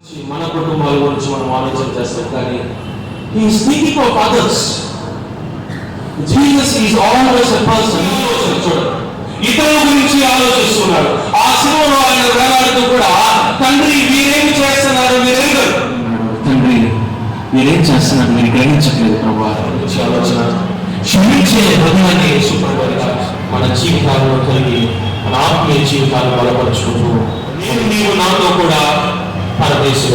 కుటుంబాల గురించి మనం ఆలోచన చేస్తాం కానీ ఈ speaking of others Jesus is always a person చూడండి. ఇతరుల గురించి ఆలోచిస్తున్నాడు. ఆ శిలువలో ఆయన వేలాడుతూ కూడా తండ్రి మీరేమి చేస్తున్నారు? మీరేం తండ్రి మీరేం చేస్తున్నారు? మీరు గ్రహించట్లేదు ప్రభా. ఆలోచన క్షమించే హృదయాన్ని యేసుప్రభుగా మన జీవితాల్లో కలిగి మన ఆత్మీయ జీవితాలు బలపరుచుకుంటూ నేను నీవు నాతో కూడా Kristo.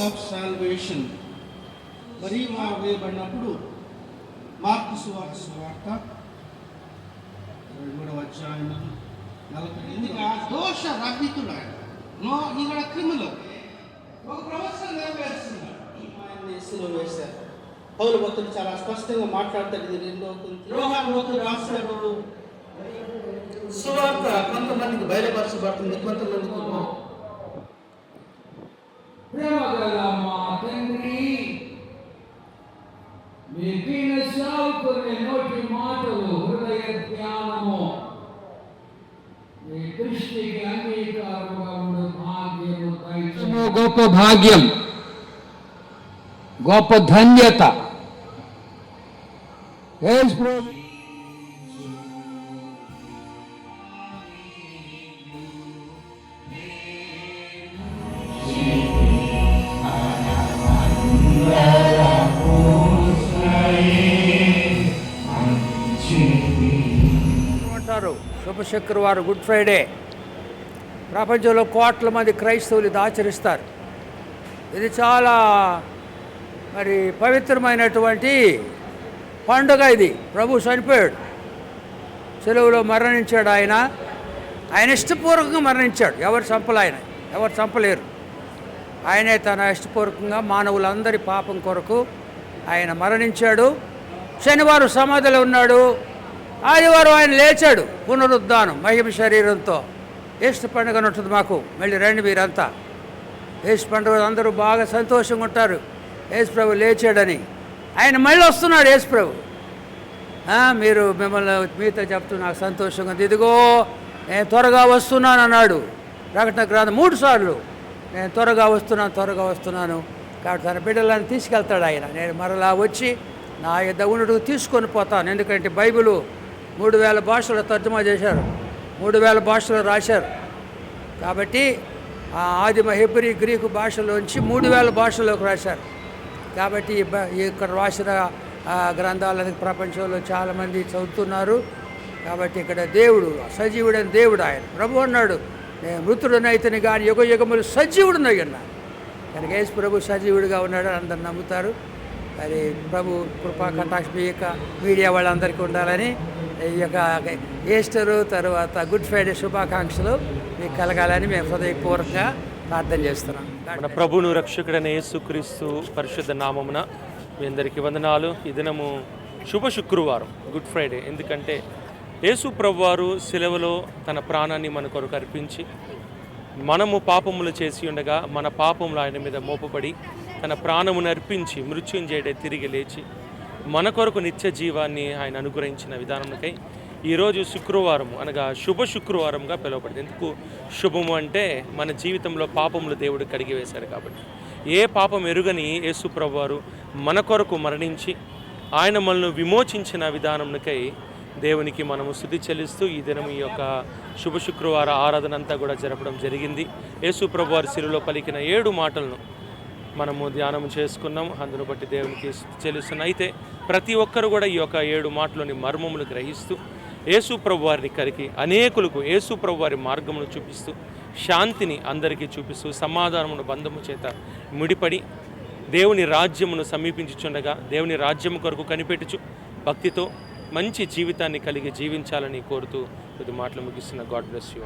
ఆఫ్ సాల్వేషన్ మరి మా వేయబడినప్పుడు మార్పు సువార్త సువార్త మూడవ అధ్యాయం నలభై ఎనిమిది. ఆ దోష రహితుడు ఆయన. నో ఇక్కడ క్రిమినల్ ఒక ప్రవచనం నెరవేరుస్తున్నాడు వేశారు పౌలు భక్తులు చాలా స్పష్టంగా మాట్లాడతాడు ఇది రెండో యోహాను భక్తులు రాస్తాడు సువార్త కొంతమందికి బయలుపరచబడుతుంది కొంతమందికి ప్రేమగల మా తండ్రి మీ దీన సేవకుని నోటి మాటలు హృదయ ధ్యానము మీ దృష్టికి అంగీకారముగా ఉండు భాగ్యము దయచేయము. గొప్ప భాగ్యం గొప్ప ధన్యత యేసు ప్రభు అంటారు శుక్రవారం గుడ్ ఫ్రైడే. ప్రపంచంలో కోట్ల మంది క్రైస్తవులు ఇది ఆచరిస్తారు. ఇది చాలా మరి పవిత్రమైనటువంటి పండుగ ఇది. ప్రభు చనిపోయాడు. సెలవులో మరణించాడు ఆయన. ఆయన ఇష్టపూర్వకంగా మరణించాడు. ఎవరు చంపలే ఆయన. ఎవరు చంపలేరు. ఆయనే తన ఇష్టపూర్వకంగా మానవులందరి పాపం కొరకు ఆయన మరణించాడు. శనివారం సమాధిలో ఉన్నాడు. ఆదివారం ఆయన లేచాడు పునరుద్ధానం మహిమ శరీరంతో. ఏసు పండుగ ఉంటుంది మాకు మళ్ళీ రండి మీరంతా. ఏసు పండుగ అందరూ బాగా సంతోషంగా ఉంటారు. యేసు ప్రభు లేచాడని. ఆయన మళ్ళీ వస్తున్నాడు యేసు ప్రభు. మీరు మిమ్మల్ని మీతో చెప్తూ నాకు సంతోషంగా ఉంది. ఇదిగో నేను త్వరగా వస్తున్నాను అన్నాడు. ప్రకటన గ్రంథం మూడు సార్లు. నేను త్వరగా వస్తున్నాను త్వరగా వస్తున్నాను. కాబట్టి తన బిడ్డలను తీసుకెళ్తాడు ఆయన. నేను మరలా వచ్చి నా యొక్క ఉన్నట్టు తీసుకొని పోతాను. ఎందుకంటే బైబిలు మూడు వేల భాషలో తర్జుమా చేశారు. మూడు వేల భాషలో రాశారు. కాబట్టి ఆ ఆదిమ హెబ్రి గ్రీకు భాషలోంచి మూడు వేల భాషలోకి రాశారు. కాబట్టి ఇక్కడ రాసిన గ్రంథాలని ప్రపంచంలో చాలామంది చదువుతున్నారు. కాబట్టి ఇక్కడ దేవుడు సజీవుడైన దేవుడు ఆయన. ప్రభు అన్నాడు నేను మృతుడునైతని కానీ యుగ యుగములు సజీవుడునై ఉన్నా కనుక యేసు ప్రభు సజీవుడిగా ఉన్నాడని అందరు నమ్ముతారు. మరి ప్రభు కృపా కటాక్ష మీడియా వాళ్ళందరికీ ఉండాలని ఈ యొక్క ఈస్టరు తర్వాత గుడ్ ఫ్రైడే శుభాకాంక్షలు మీకు కలగాలని మేము హృదయపూర్వకంగా ప్రార్థన చేస్తున్నాం. మన ప్రభును రక్షకుడైన యేసుక్రీస్తు పరిశుద్ధ నామమున మీ అందరికీ వందనాలు. ఈ దినము శుభ శుక్రవారం గుడ్ ఫ్రైడే ఎందుకంటే యేసు ప్రభువారు సెలవులో తన ప్రాణాన్ని మన కొరకు అర్పించి మనము పాపములు చేసి ఉండగా మన పాపములు ఆయన మీద మోపబడి తన ప్రాణమును అర్పించి మృత్యుంజయుడే తిరిగి లేచి మన కొరకు నిత్య జీవాన్ని ఆయన అనుగ్రహించిన విధానంకై ఈరోజు శుక్రవారం అనగా శుభ శుక్రవారంగా పిలువబడింది. ఎందుకు? శుభము అంటే మన జీవితంలో పాపములు దేవుడు కడిగి వేశాడు కాబట్టి. ఏ పాపం ఎరుగని యేసు ప్రభువారు మన కొరకు మరణించి ఆయన మనల్ని విమోచించిన విధానంకై దేవునికి మనము స్థుతి చెల్లిస్తూ ఈ దినం ఈ యొక్క శుభ శుక్రవార ఆరాధన అంతా కూడా జరపడం జరిగింది. యేసు ప్రభువారి సిరులో పలికిన ఏడు మాటలను మనము ధ్యానం చేసుకున్నాం. అందును బట్టి దేవునికి స్తుతి చెల్లిస్తున్నాం. అయితే ప్రతి ఒక్కరు కూడా ఈ యొక్క ఏడు మాటలోని మర్మములు గ్రహిస్తూ యేసు ప్రభు వారిని కరికి అనేకులకు యేసు ప్రభు వారి మార్గమును చూపిస్తూ శాంతిని అందరికీ చూపిస్తూ సమాధానమును బంధము చేత ముడిపడి దేవుని రాజ్యమును సమీపించుచుండగా దేవుని రాజ్యము కొరకు కనిపెట్టుచు భక్తితో మంచి జీవితాన్ని కలిగి జీవించాలని కోరుతూ కొద్ది మాటలు ముగిస్తున్న. God bless you